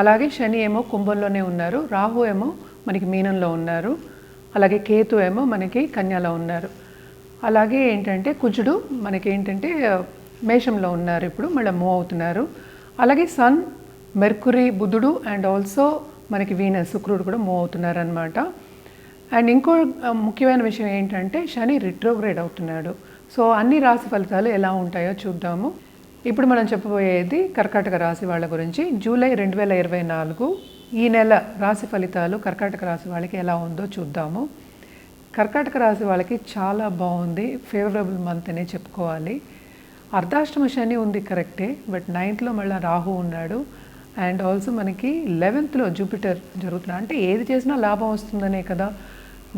అలాగే శని ఏమో కుంభంలోనే ఉన్నారు రాహు ఏమో మనకి మీనంలో ఉన్నారు అలాగే కేతు ఏమో మనకి కన్యలో ఉన్నారు. అలాగే ఏంటంటే కుజుడు మనకి ఏంటంటే మేషంలో ఉన్నారు ఇప్పుడు మళ్ళీ మూవ్ అవుతున్నారు. అలాగే సన్ మెర్కురీ బుధుడు అండ్ ఆల్సో మనకి వీనస్ శుక్రుడు కూడా మూవ్ అవుతున్నారు అనమాట అండ్ ఇంకో ముఖ్యమైన విషయం ఏంటంటే శని రిట్రోగ్రేడ్ అవుతున్నాడు. సో అన్ని రాశి ఫలితాలు ఎలా ఉంటాయో చూద్దాము. ఇప్పుడు మనం చెప్పబోయేది కర్కాటక రాశి వాళ్ళ గురించి. జూలై రెండు వేల ఇరవై నాలుగు ఈ నెల రాశి ఫలితాలు కర్కాటక రాశి వాళ్ళకి ఎలా ఉందో చూద్దాము. కర్కాటక రాశి వాళ్ళకి చాలా బాగుంది ఫేవరబుల్ మంత్ అనే చెప్పుకోవాలి. అర్ధాష్టమ శని ఉంది కరెక్టే బట్ నైన్త్లో మళ్ళీ రాహు ఉన్నాడు. అండ్ ఆల్సో మనకి లెవెన్త్లో జూపిటర్ జరుగుతున్నా అంటే ఏది చేసినా లాభం వస్తుందనే కదా.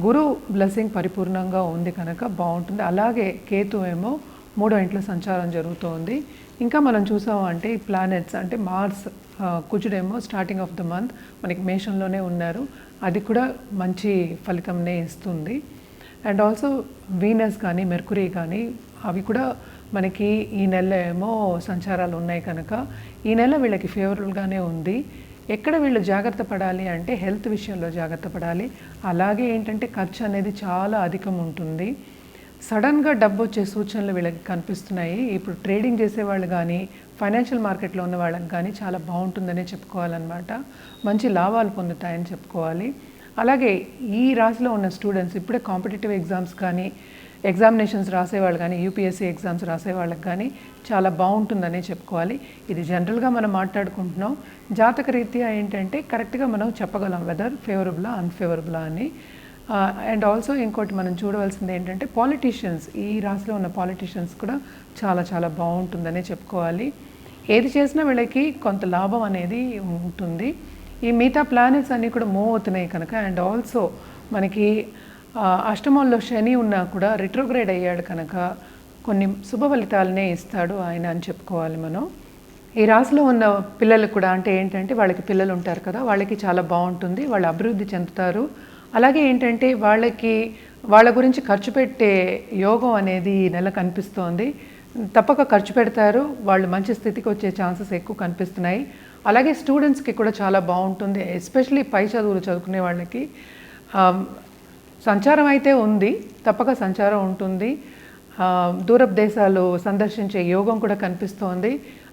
గురు బ్లెస్సింగ్ పరిపూర్ణంగా ఉంది కనుక బాగుంటుంది. అలాగే కేతు ఏమో మూడో ఇంట్లో సంచారం జరుగుతోంది. ఇంకా మనం చూసామంటే ఈ ప్లానెట్స్ అంటే మార్స్ కుజుడేమో స్టార్టింగ్ ఆఫ్ ద మంత్ మనకి మేషంలోనే ఉన్నారు. అది కూడా మంచి ఫలితంనే ఇస్తుంది. అండ్ ఆల్సో వీనస్ కానీ మెర్కురీ కానీ అవి కూడా మనకి ఈ నెల ఏమో సంచారాలు ఉన్నాయి కనుక. ఈ నెల వీళ్ళకి ఫేవరబుల్గానే ఉంది. ఎక్కడ వీళ్ళు జాగ్రత్త పడాలి అంటే హెల్త్ విషయంలో జాగ్రత్త పడాలి. అలాగే ఏంటంటే ఖర్చు అనేది చాలా అధికం ఉంటుంది. సడన్గా డబ్బు వచ్చే సూచనలు వీళ్ళకి కనిపిస్తున్నాయి. ఇప్పుడు ట్రేడింగ్ చేసే వాళ్ళు కానీ ఫైనాన్షియల్ మార్కెట్లో ఉన్న వాళ్ళకి కానీ చాలా బాగుంటుందనే చెప్పుకోవాలన్నమాట. మంచి లాభాలు పొందుతాయని చెప్పుకోవాలి. అలాగే ఈ రాశిలో ఉన్న స్టూడెంట్స్ ఇప్పుడే కాంపిటేటివ్ ఎగ్జామ్స్ కానీ ఎగ్జామినేషన్స్ రాసేవాళ్ళు కానీ యూపీఎస్సీ ఎగ్జామ్స్ రాసే వాళ్ళకి కానీ చాలా బాగుంటుందనే చెప్పుకోవాలి. ఇది జనరల్గా మనం మాట్లాడుకుంటున్నాం. జాతక రీత్యా ఏంటంటే కరెక్ట్గా మనం చెప్పగలం వెదర్ ఫేవరబులా అన్ఫేవరబులా అని. అండ్ ఆల్సో ఇంకోటి మనం చూడవలసింది ఏంటంటే పాలిటీషియన్స్ ఈ రాశిలో ఉన్న పాలిటీషియన్స్ కూడా చాలా చాలా బాగుంటుందనే చెప్పుకోవాలి. ఏది చేసినా వీళ్ళకి కొంత లాభం అనేది ఉంటుంది. ఈ మిగతా ప్లానెట్స్ అన్నీ కూడా మూవ్ అవుతున్నాయి కనుక అండ్ ఆల్సో మనకి అష్టమంలో శని ఉన్నా కూడా రిట్రోగ్రేడ్ అయ్యాడు కనుక కొన్ని శుభ ఫలితాలనే ఇస్తాడు ఆయన అని చెప్పుకోవాలి మనం. ఈ రాశిలో ఉన్న పిల్లలు కూడా అంటే ఏంటంటే వాళ్ళకి పిల్లలు ఉంటారు కదా వాళ్ళకి చాలా బాగుంటుంది వాళ్ళు అభివృద్ధి చెందుతారు. అలాగే ఏంటంటే వాళ్ళకి వాళ్ళ గురించి ఖర్చు పెట్టే యోగం అనేది ఈ నెల కనిపిస్తోంది. తప్పక ఖర్చు పెడతారు. వాళ్ళు మంచి స్థితికి వచ్చే ఛాన్సెస్ ఎక్కువ కనిపిస్తున్నాయి. అలాగే స్టూడెంట్స్కి కూడా చాలా బాగుంటుంది ఎస్పెషలీ పై చదువులు చదువుకునే వాళ్ళకి. సంచారం అయితే ఉంది. తప్పక సంచారం ఉంటుంది. దూర దేశాలు సందర్శించే యోగం కూడా కనిపిస్తోంది.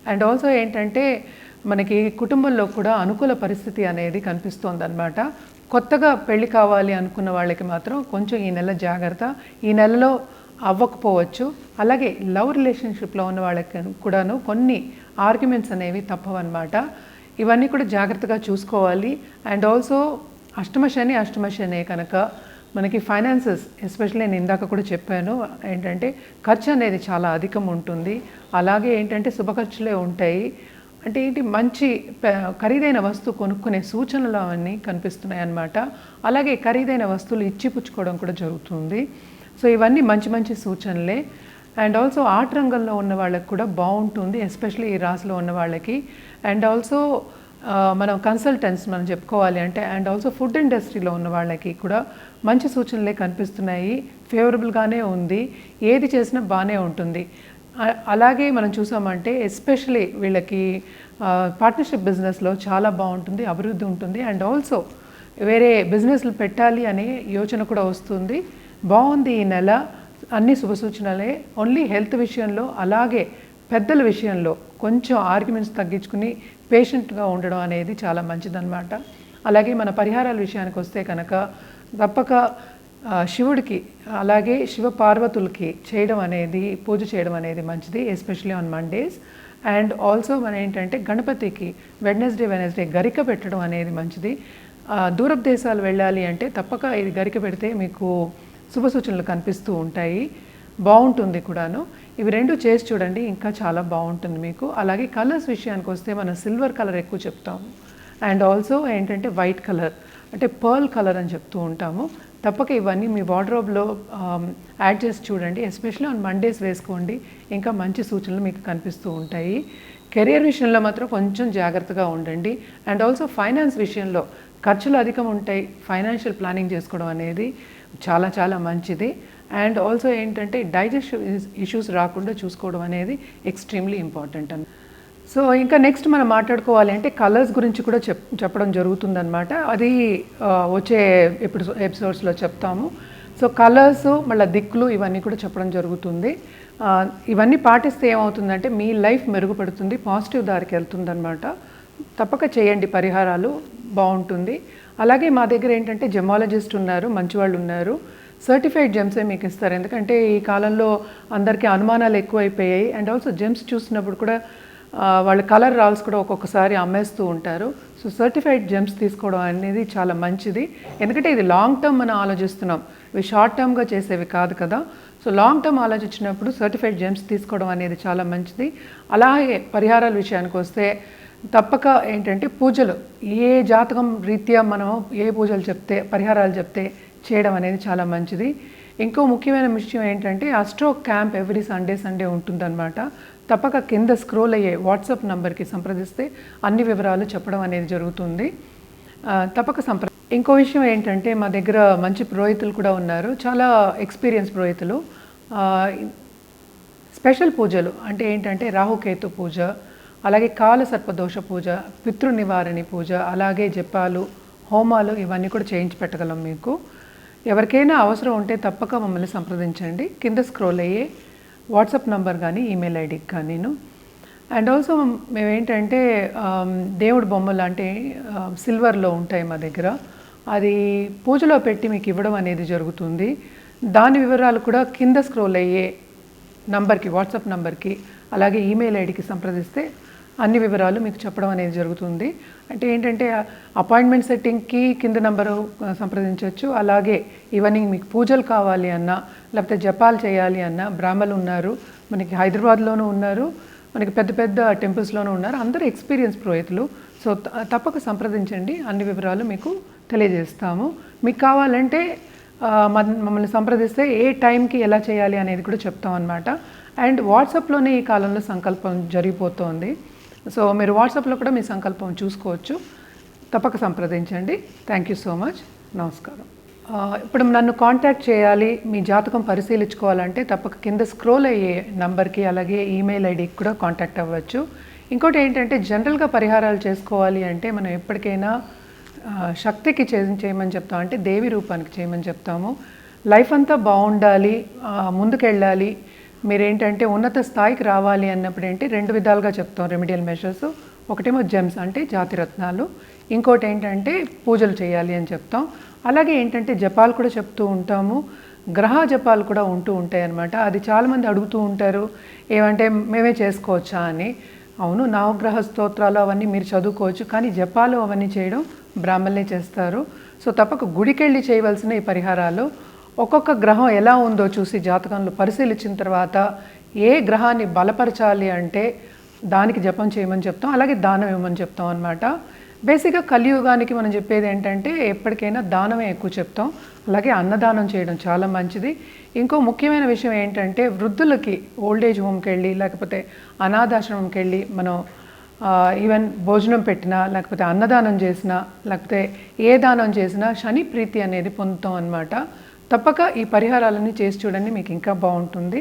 అండ్ ఆల్సో ఏంటంటే మనకి కుటుంబంలో కూడా అనుకూల పరిస్థితి అనేది కనిపిస్తోంది అనమాట కొత్తగా పెళ్ళి కావాలి అనుకున్న వాళ్ళకి మాత్రం కొంచెం ఈ నెల జాగ్రత్త. ఈ నెలలో అవ్వకపోవచ్చు. అలాగే లవ్ రిలేషన్షిప్లో ఉన్న వాళ్ళకి కూడాను కొన్ని ఆర్గ్యుమెంట్స్ అనేవి తప్పవన్నమాట. ఇవన్నీ కూడా జాగ్రత్తగా చూసుకోవాలి. అండ్ ఆల్సో అష్టమ శని అష్టమ శని కనుక మనకి ఫైనాన్సెస్ ఎస్పెషల్లీ నేను ఇందాక కూడా చెప్పాను ఏంటంటే ఖర్చు అనేది చాలా అధికం ఉంటుంది అలాగే ఏంటంటే శుభ ఖర్చులే ఉంటాయి. అంటే ఏంటి మంచి ఖరీదైన వస్తువు కొనుక్కునే సూచనలు అవన్నీ కనిపిస్తున్నాయి అన్నమాట అలాగే ఖరీదైన వస్తువులు ఇచ్చిపుచ్చుకోవడం కూడా జరుగుతుంది. సో ఇవన్నీ మంచి మంచి సూచనలే. అండ్ ఆల్సో ఆర్ట్ రంగంలో ఉన్న వాళ్ళకి కూడా బాగుంటుంది ఎస్పెషల్లీ ఈ రాశిలో ఉన్న వాళ్ళకి. అండ్ ఆల్సో మనం కన్సల్టెంట్స్ మనం చెప్పుకోవాలి అంటే అండ్ ఆల్సో ఫుడ్ ఇండస్ట్రీలో ఉన్న వాళ్ళకి కూడా మంచి సూచనలే కనిపిస్తున్నాయి. ఫేవరబుల్గానే ఉంది. ఏది చేసినా బాగానే ఉంటుంది. అలాగే మనం చూసామంటే ఎస్పెషలీ వీళ్ళకి పార్ట్నర్షిప్ బిజినెస్లో చాలా బాగుంటుంది అభివృద్ధి ఉంటుంది. అండ్ ఆల్సో వేరే బిజినెస్లు పెట్టాలి అనే యోచన కూడా వస్తుంది. బాగుంది ఈ నెల. అన్ని శుభ సూచనలే. ఓన్లీ హెల్త్ విషయంలో అలాగే పెద్దల విషయంలో కొంచెం ఆర్గ్యుమెంట్స్ తగ్గించుకుని పేషెంట్గా ఉండడం అనేది చాలా మంచిదన్నమాట. అలాగే మన పరిహారాల విషయానికి వస్తే కనుక తప్పక శివుడికి అలాగే శివ పార్వతులకి చేయడం అనేది పూజ చేయడం అనేది మంచిది especially on Mondays and also మన ఏంటంటే గణపతికి వెడ్నెస్డే వెనస్డే గరిక పెట్టడం అనేది మంచిది. ఆ, దూరపు దేశాలు వెళ్ళాలి అంటే తప్పక ఇది గరిక పెడితే మీకు శుభ సూచనలు కనిపిస్తూ ఉంటాయి. బాగుంటుంది కూడాను. ఇవి రెండు చేసి చూడండి ఇంకా చాలా బాగుంటుంది మీకు. అలాగే కలర్స్ విషయానికి వస్తే మనం సిల్వర్ కలర్ ఎక్కువ చెప్తాము. అండ్ ఆల్సో ఏంటంటే వైట్ కలర్ అంటే పర్ల్ కలర్ అని చెప్తూ ఉంటాము. తప్పక ఇవన్నీ మీ వార్డ్రోబ్లో యాడ్ చేసి చూడండి. ఎస్పెషల్లీ ఆన్ మండేస్ వేసుకోండి. ఇంకా మంచి సూచనలు మీకు కనిపిస్తూ ఉంటాయి. కెరియర్ విషయంలో మాత్రం కొంచెం జాగ్రత్తగా ఉండండి. అండ్ ఆల్సో ఫైనాన్స్ విషయంలో ఖర్చులు అధికం ఉంటాయి. ఫైనాన్షియల్ ప్లానింగ్ చేసుకోవడం అనేది చాలా చాలా మంచిది. అండ్ ఆల్సో ఏంటంటే డైజెషన్ ఇష్యూస్ రాకుండా చూసుకోవడం అనేది ఎక్స్ట్రీమ్లీ ఇంపార్టెంట్ అని సో ఇంకా నెక్స్ట్ మనం మాట్లాడుకోవాలి అంటే కలర్స్ గురించి కూడా చెప్ చెప్పడం జరుగుతుందనమాట అది వచ్చే ఎప్పుడు ఎపిసోడ్స్లో చెప్తాము. సో కలర్స్ మళ్ళీ దిక్కులు ఇవన్నీ కూడా చెప్పడం జరుగుతుంది. ఇవన్నీ పాటిస్తే ఏమవుతుందంటే మీ లైఫ్ మెరుగుపడుతుంది పాజిటివ్ దారికి వెళ్తుందనమాట తప్పక చేయండి పరిహారాలు బాగుంటుంది. అలాగే మా దగ్గర ఏంటంటే జెమాలజిస్ట్ ఉన్నారు మంచి వాళ్ళు ఉన్నారు సర్టిఫైడ్ జెమ్సే మీకు ఇస్తారు. ఎందుకంటే ఈ కాలంలో అందరికీ అనుమానాలు ఎక్కువైపోయాయి. అండ్ ఆల్సో జెమ్స్ చూసినప్పుడు కూడా వాళ్ళ కలర్ రాల్స్ కూడా ఒక్కొక్కసారి అమ్మేస్తూ ఉంటారు. సో సర్టిఫైడ్ జెమ్స్ తీసుకోవడం అనేది చాలా మంచిది. ఎందుకంటే ఇది లాంగ్ టర్మ్ మనం ఆలోచిస్తున్నాం. ఇవి షార్ట్ టర్మ్గా చేసేవి కాదు కదా. సో లాంగ్ టర్మ్ ఆలోచించినప్పుడు సర్టిఫైడ్ జెమ్స్ తీసుకోవడం అనేది చాలా మంచిది. అలాగే పరిహారాల విషయానికి వస్తే తప్పక ఏంటంటే పూజలు. ఏ జాతకం రీత్యా మనం ఏ పూజలు చెప్తే పరిహారాలు చెప్తే చేయడం అనేది చాలా మంచిది. ఇంకో ముఖ్యమైన విషయం ఏంటంటే Astro camp every Sunday Sunday ఉంటుందన్నమాట. తప్పక కింద స్క్రోల్ అయ్యే వాట్సాప్ నంబర్కి సంప్రదిస్తే అన్ని వివరాలు చెప్పడం అనేది జరుగుతుంది. తప్పక సంప్ర ఇంకో విషయం ఏంటంటే మా దగ్గర మంచి పురోహితులు కూడా ఉన్నారు. చాలా ఎక్స్పీరియన్స్ పురోహితులు. స్పెషల్ పూజలు అంటే ఏంటంటే రాహుకేతు పూజ అలాగే కాల సర్పదోష పూజ పితృ నివారణి పూజ అలాగే జపాలు హోమాలు ఇవన్నీ కూడా చేయించి పెట్టగలం మీకు. ఎవరికైనా అవసరం ఉంటే తప్పక మమ్మల్ని సంప్రదించండి. కింద స్క్రోల్ అయ్యే వాట్సాప్ నంబర్ కానీ ఈమెయిల్ ఐడికి కానీను అండ్ ఆల్సో మేమేంటంటే దేవుడు దేవుడి బొమ్మలు అంటే సిల్వర్లో ఉంటాయి మా దగ్గర. అది పూజలో పెట్టి మీకు ఇవ్వడం అనేది జరుగుతుంది. దాని వివరాలు కూడా కింద స్క్రోల్ అయ్యే నంబర్కి వాట్సాప్ నంబర్కి అలాగే ఈమెయిల్ ఐడికి సంప్రదిస్తే అన్ని వివరాలు మీకు చెప్పడం అనేది జరుగుతుంది. అంటే ఏంటంటే అపాయింట్మెంట్ సెట్టింగ్కి కింద నంబరు సంప్రదించవచ్చు అలాగే ఈవెనింగ్ మీకు పూజలు కావాలి అన్నా లేకపోతే జపాలు చేయాలి అన్నా బ్రాహ్మలు ఉన్నారు మనకి హైదరాబాద్లోనూ ఉన్నారు మనకి పెద్ద పెద్ద టెంపుల్స్లోనూ ఉన్నారు. అందరూ ఎక్స్పీరియన్స్ పురోహితులు. సో తప్పక సంప్రదించండి. అన్ని వివరాలు మీకు తెలియజేస్తాము. మీకు కావాలంటే మమ్మల్ని సంప్రదిస్తే ఏ టైంకి ఎలా చేయాలి అనేది కూడా చెప్తాం అనమాట అండ్ వాట్సాప్లోనే ఈ కాలంలో సంకల్పం జరిగిపోతోంది. సో మీరు వాట్సాప్లో కూడా మీ సంకల్పం చూసుకోవచ్చు. తప్పక సంప్రదించండి. థ్యాంక్ యూ సో మచ్ నమస్కారం. ఇప్పుడు నన్ను కాంటాక్ట్ చేయాలి మీ జాతకం పరిశీలించుకోవాలంటే తప్పక కింద స్క్రోల్ అయ్యే నంబర్కి అలాగే ఈమెయిల్ ఐడికి కూడా కాంటాక్ట్ అవ్వచ్చు. ఇంకోటి ఏంటంటే జనరల్గా పరిహారాలు చేసుకోవాలి అంటే మనం ఎప్పటికైనా శక్తికి చే చేయమని చెప్తాం. అంటే దేవి రూపానికి చేయమని చెప్తాము. లైఫ్ అంతా బాగుండాలి ముందుకెళ్ళాలి మీరేంటంటే ఉన్నత స్థాయికి రావాలి అన్నప్పుడు ఏంటి రెండు విధాలుగా చెప్తాం రెమిడియల్ మెషర్స్ ఒకటేమో జెమ్స్ అంటే జాతిరత్నాలు ఇంకోటి ఏంటంటే పూజలు చేయాలి అని చెప్తాం. అలాగే ఏంటంటే జపాలు కూడా చెప్తూ ఉంటాము. గ్రహ జపాలు కూడా ఉంటూ ఉంటాయి అన్నమాట. అది చాలామంది అడుగుతూ ఉంటారు. ఏమంటే మేమే చేసుకోవచ్చా అని. అవును నవగ్రహ స్తోత్రాలు అవన్నీ మీరు చదువుకోవచ్చు కానీ జపాలు అవన్నీ చేయడం బ్రాహ్మణులే చేస్తారు. సో తప్పక గుడికెళ్ళి చేయవలసిన ఈ పరిహారాలు. ఒక్కొక్క గ్రహం ఎలా ఉందో చూసి జాతకంలో పరిశీలించిన తర్వాత ఏ గ్రహాన్ని బలపరచాలి అంటే దానికి జపం చేయమని చెప్తాం అలాగే దానం ఇవ్వమని చెప్తాం అనమాట బేసిక్గా కలియుగానికి మనం చెప్పేది ఏంటంటే ఎప్పటికైనా దానమే ఎక్కువ చెప్తాం అలాగే అన్నదానం చేయడం చాలా మంచిది. ఇంకో ముఖ్యమైన విషయం ఏంటంటే వృద్ధులకి ఓల్డ్ ఏజ్ హోమ్కి వెళ్ళి లేకపోతే అనాథాశ్రమంకి వెళ్ళి మనం ఈవెన్ భోజనం పెట్టినా లేకపోతే అన్నదానం చేసినా లేకపోతే ఏ దానం చేసినా శని ప్రీతి అనేది పొందుతాం అనమాట తప్పక ఈ పరిహారాలన్నీ చేసి చూడండి మీకు ఇంకా బాగుంటుంది.